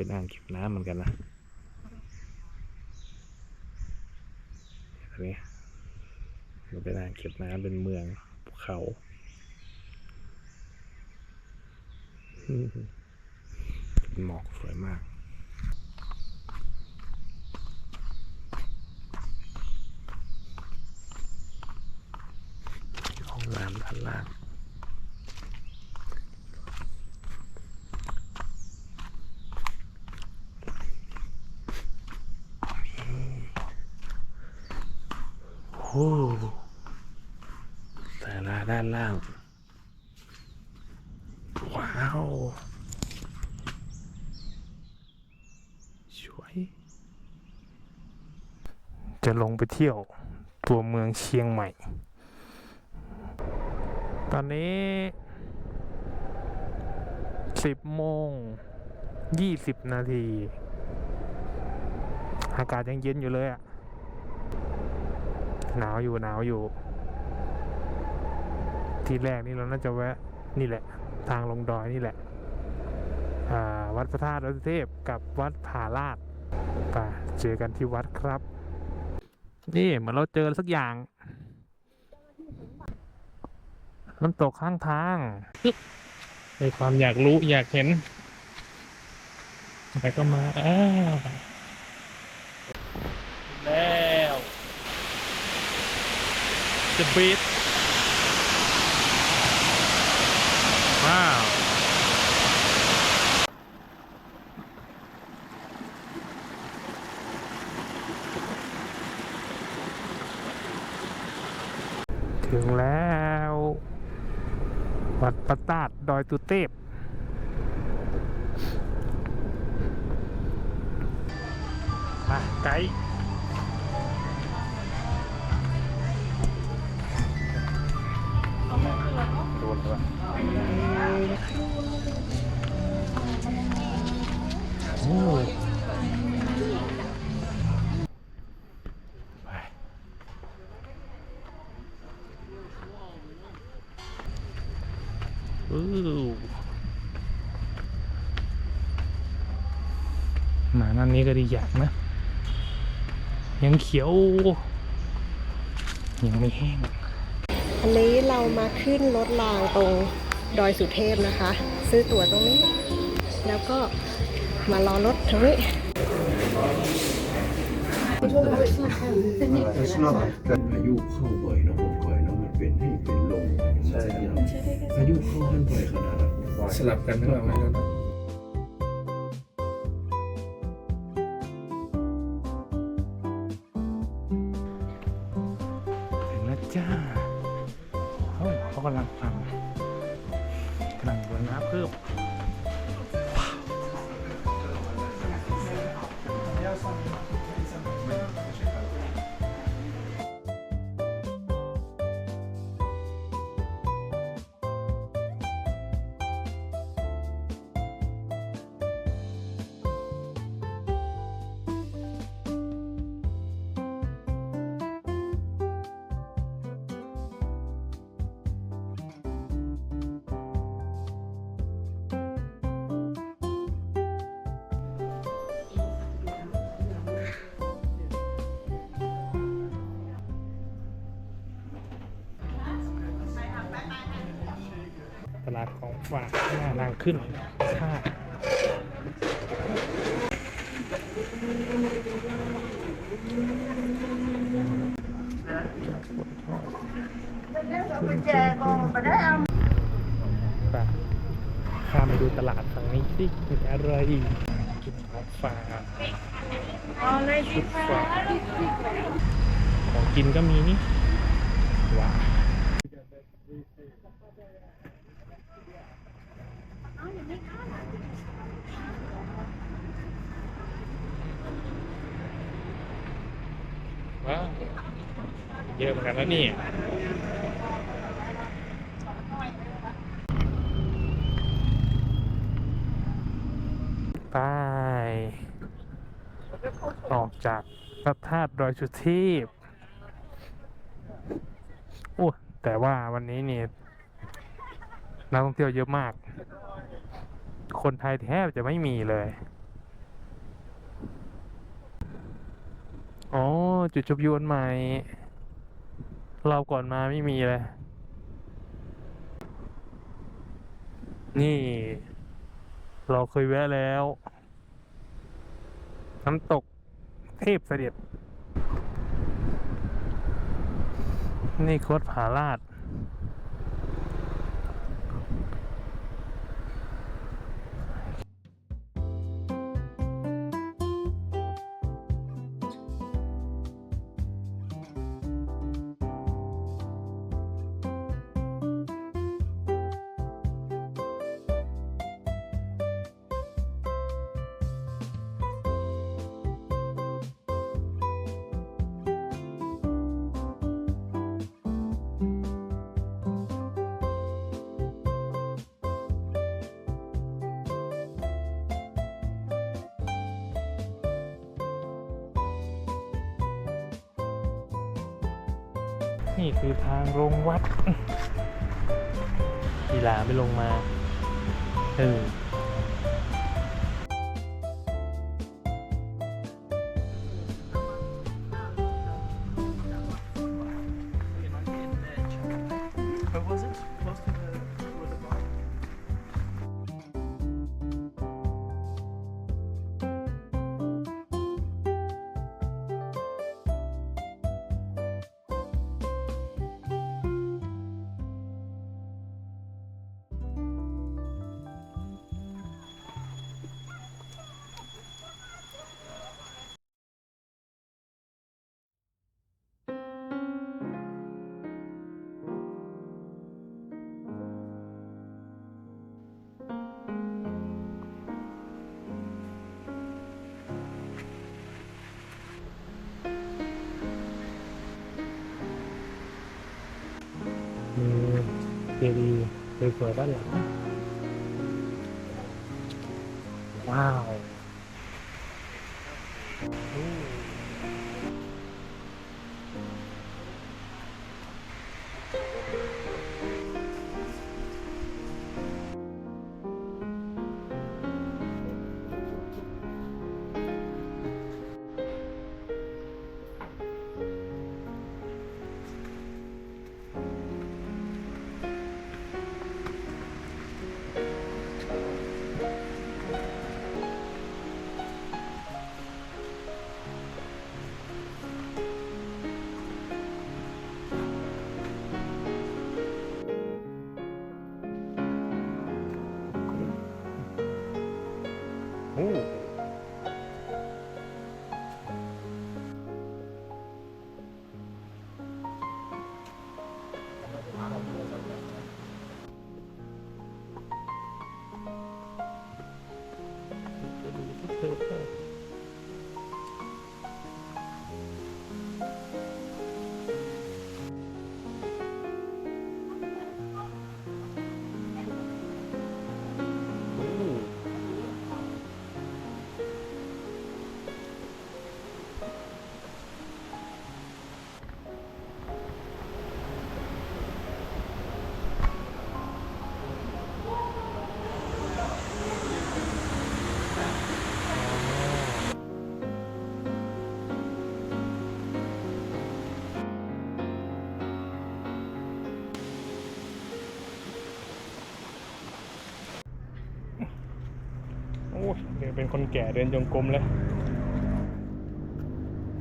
เป็นอ่างเก็บน้ำเหมือนกันนะอันนี้มันเป็นอ่างเก็บน้ำเป็นเมืองภูเขาเป็นหมอกสวยมากห้องน้ำด้านล่าง โอ้โห ศาลาด้านล่าง ว้าวสวย จะลงไปเที่ยวตัวเมืองเชียงใหม่ ตอนนี้สิบโมงยี่สิบนาที อากาศยังเย็นอยู่เลยอะ หนาวอยู่หนาวอยู่ ที่แรกนี่เราน่าจะแวะนี่แหละ ทางลงดอยนี่แหละวัดพระธาตุดอยสุเทพกับวัดผาลาดไปเจอกันที่วัดครับ นี่เหมือนเราเจอสักอย่างน้ำตกข้างทางในความอยากรู้อยากเห็นอะไรก็มาอ้าว จะบีทว้าว ถึงแล้ว วัดพระธาตุดอยตุเทพมาไกด์ มานั่นนี้ก็ดีอย่างนะ ยังเขียว ยังไม่แห้ง อันนี้เรามาขึ้นรถรางตรงดอยสุเทพนะคะ ซื้อตั๋วตรงนี้ แล้วก็ มารอรถตรงนี้พายุเข้าบ่อยเนาะผมก่อยเนาะมันเป็นให้เป็นลมใช่พายุเข้าหันบ่อยขนาดนั้น สลับกันหรือเปล่าไม่รู้ ลาดของฝากหน้านางขึ้นท่าปข้ามไปดูตลาดฝั่งนี้สิมีอะไรกินของฝากชุดฝากของกินก็มีนี่ว้า ว้าวเยอะเหมือนกันแล้วนี่ไปออกจากพระธาตุดอยสุเทพโอ้แต่ว่าวันนี้นี่นักท่องเที่ยวเยอะมาก คนไทยแทบจะไม่มีเลยอ๋อจุดชมวิวอันใหม่เราก่อนมาไม่มีเลย นี่ เราเคยแวะแล้ว น้ำตกเทพเสด็จ นี่โคดผาลาด นี่คือทางลงวัดกีฬาไม่ลงมา เออ มีเจดีย์สว เดี๋ยวเป็นคนแก่เดินจงกรมเลย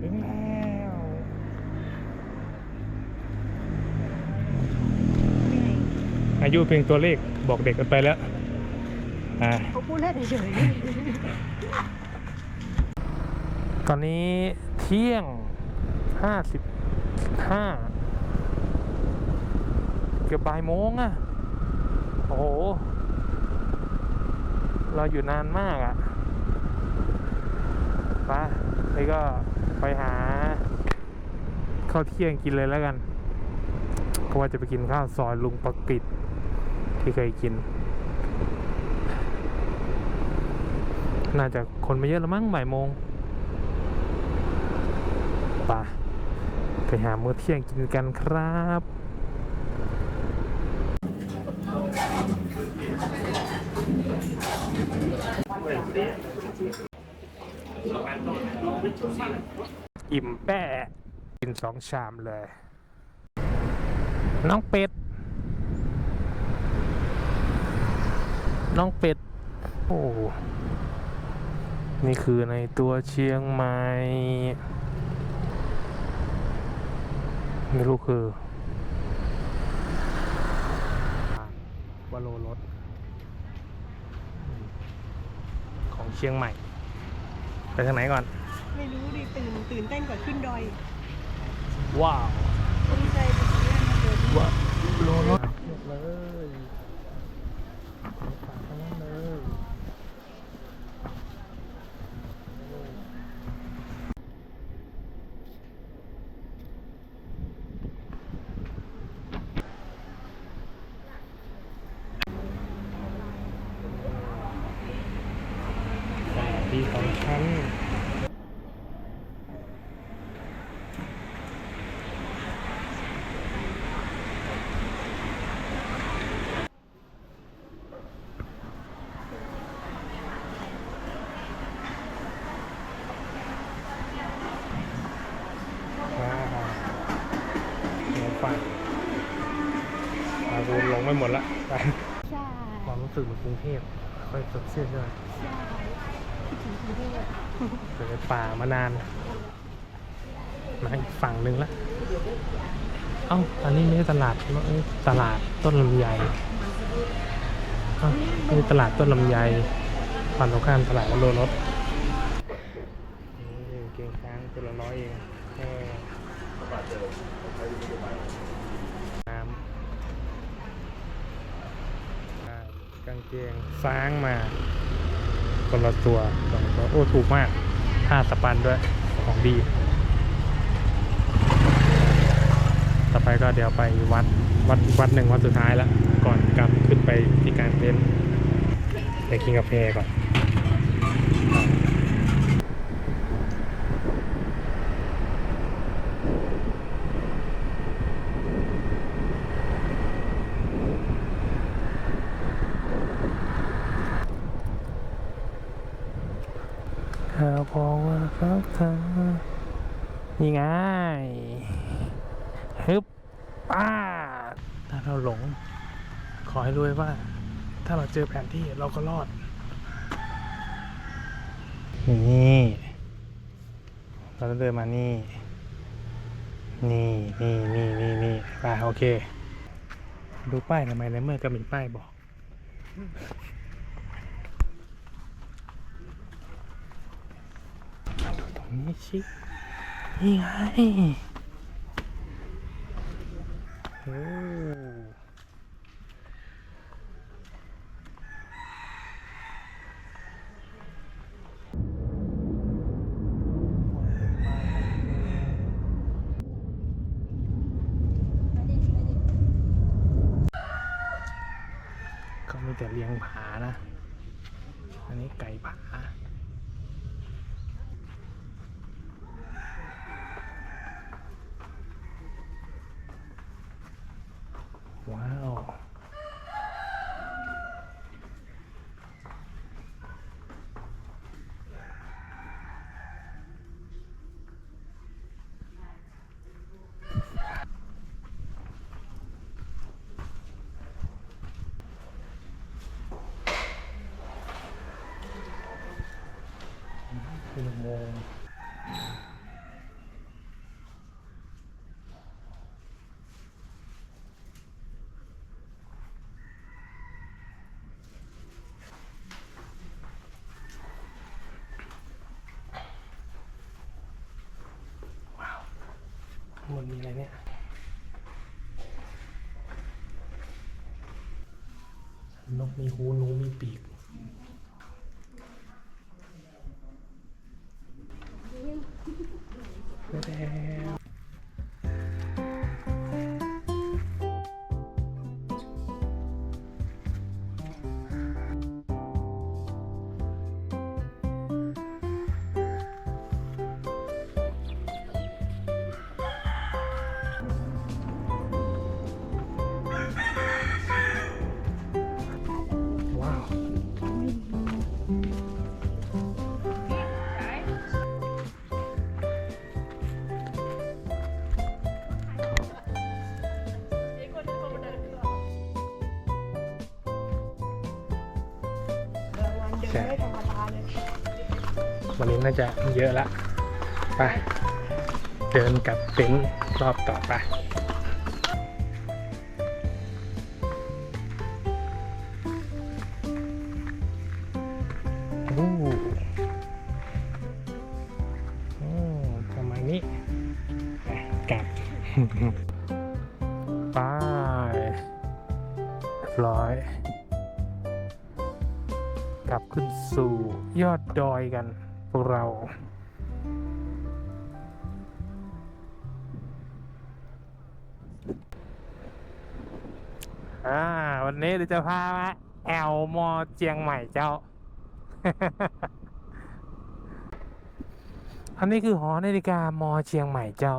ถึงแล้วอายุเพียงตัวเลขบอกเด็กกันไปแล้วอ่าเขาพูดเล่นเฉยตอนนี้เที่ยงห้าสิบห้าเกือบบ่ายโมงอะโอ้โห เราอยู่นานมากอะ ไปนี่ก็ไปหาข้าวเที่ยงกินเลยแล้วกัน เพราะว่าจะไปกินข้าวซอยลุงประกิตที่เคยกิน น่าจะคนไม่เยอะแล้วมั้งบ่ายโมงไปไปหามื้อเที่ยงกินกันครับ อิ่มแป้กินสองชามเลย น้องเป็ด น้องเป็ด โอ้นี่คือในตัวเชียงใหม่ไม่รู้คือวาโลรถ ของเชียงใหม่ ไปทางไหนก่อน ไม่รู้ดิตื่นตื่นเต้นกว่าขึ้นดอยว้าวดีใจไปเที่ยวมาเดินว้าวโลรถหมดเลยฝากทั้งนั้นเลยดีของฉัน ว้าวเหนียวฝันอากูลง ไม่หมดละไปใช่ความรู้สึกเหมือนกรุงเทพค่อยสดชื่นด้วยใช่คิดถึงกรุงเทพอยู่ในป่ามานาน มาอีกฝั่งหนึ่งละเอ้าอันนี้ไม่ใช่ตลาดเอ้ยตลาดต้นลำไยเอ้านี่ตลาดต้นลำไยฝั่งตรงข้ามตลาดวโรรสนี่เกงช้างตัวละร้อยเองเออน้ำอ่า กางเกงซ้างมาคนละตัวสองตัวโอ้ถูกมากผ้าสปันด้วยของดี ต่อไปก็เดี๋ยวไปวัดวัดวัดหนึ่งวัดสุดท้ายละก่อนกลับขึ้นไปที่การเต็นท์ไปกินกาแฟก่อน ข้าพองว่า รักเธอนี่ไงฮึบป้าถ้าเราหลง ขอให้รู้ไว้ว่า ถ้าเราเจอแผนที่เราก็รอด นี่ เราจะเดินมานี่ นี่นี่นี่นี่นี่ไปโอเค ดูป้ายทำไมในเมื่อก็มีป้ายบอก มาดูตรง นี้ชินี่ไงโอ้ก็มีแต่เลี้ยงผานะ อันนี้ไก่ผา ว้าว เป็นอุโมงค์ว้าวข้างบนมีอะไรเนี่ย นกมีหูหนูมีปีก วันนี้น่าจะเยอะละไปเดินกลับเต็นท์รอบต่อไปประมาณนี้ไปกลับไปร้อย กลับขึ้นสู่ยอดดอยกัน พวกเรา อ่า วันนี้เราจะพามาแอลมอเจียงใหม่เจ้า อันนี้คือหอนาฬิกามอเชียงใหม่เจ้า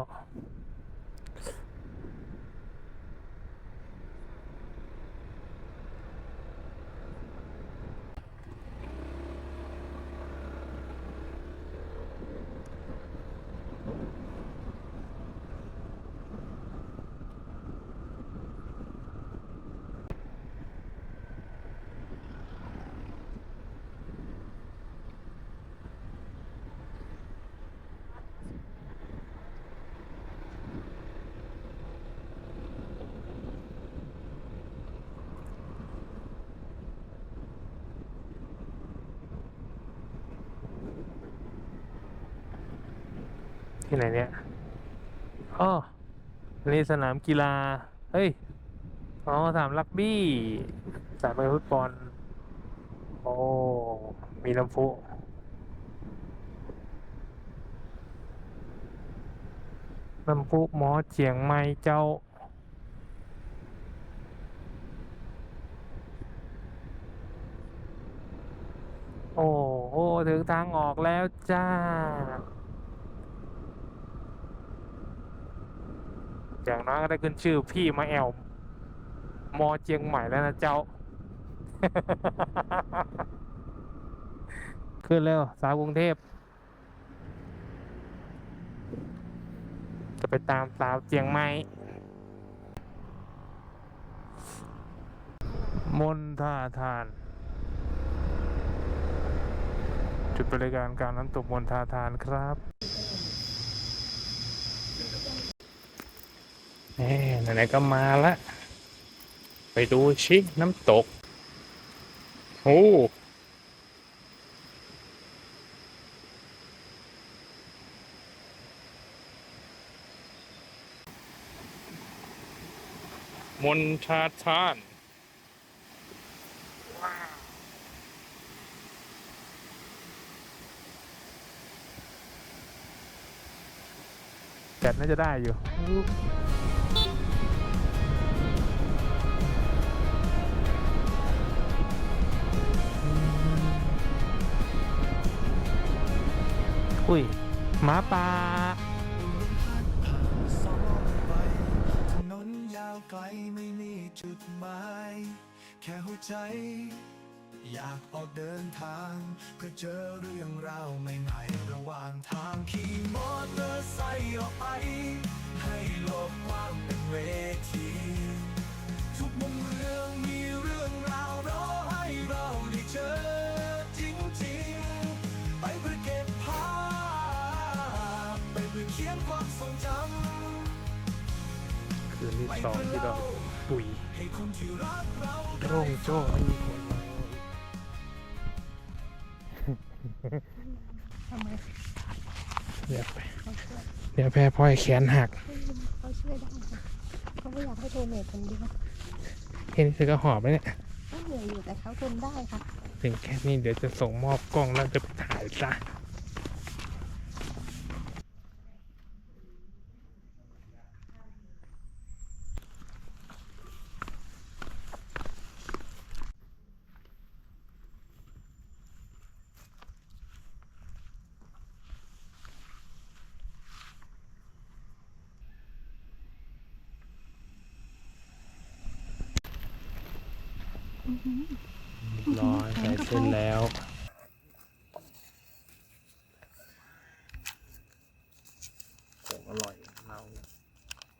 ที่ไหนเนี่ยอ๋ออันนี้สนามกีฬา เฮ้ย อ๋อสนามรักบี้สนามฟุตบอล โอ้ มีน้ำพุน้ำพุหมอเจียงใหม่เจ้า โอ้โหถึงทางออกแล้วจ้า อย่างน้อยก็ได้ขึ้นชื่อพี่มาแอลมอเจียงใหม่แล้วนะเจ้า ขึ้นเร็ว สาวกรุงเทพ จะไปตามสาวเจียงใหม่ มนท่าทาน จุดบริการการน้ำตกมนทาทานครับแหม ไหนๆก็มาละ ไปดูชิน้ำตกโอ้มนทาทานแบตน่าจะได้อยู่ อุ้ยหมาป่าไปถนนยาวไกลไม่มีจุดหมาย แค่หัวใจ อยากออกเดินทาง เพื่อเจอเรื่องราวใหม่ๆ ระหว่างทางขี่มอเตอร์ไซค์ออกไป ให้โลกกว้างเป็นเวที ที่สองที่เราปุ๋ยให้คนที่รักเราโร่งโจ้ไม่มีคนเดี๋ยวไปเดี๋ยวแพ้พ่อยแขนหัก เขาช่วยได้ค่ะเขาไม่อยากให้โทรเมทคนเดียวแค่นี้เธอก็หอบแล้วเนี่ย ก็เหนื่อยอยู่แต่เขาทนได้ค่ะ ถึงแค่นี้เดี๋ยวจะส่งมอบกล้องแล้วจะไปถ่ายซะ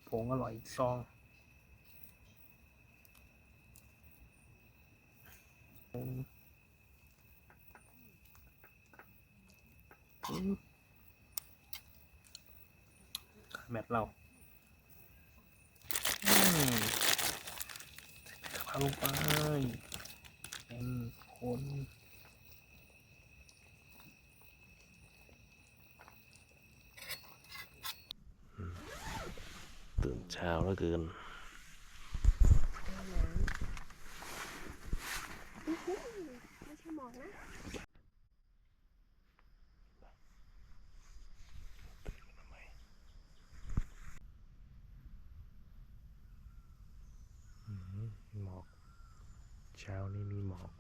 ผงอร่อยอีกซองแมทเราเข้าไปเป็นคน เช้าแล้วเกินไม่ใช่หมอกนะหมอก เช้านี้มีหมอก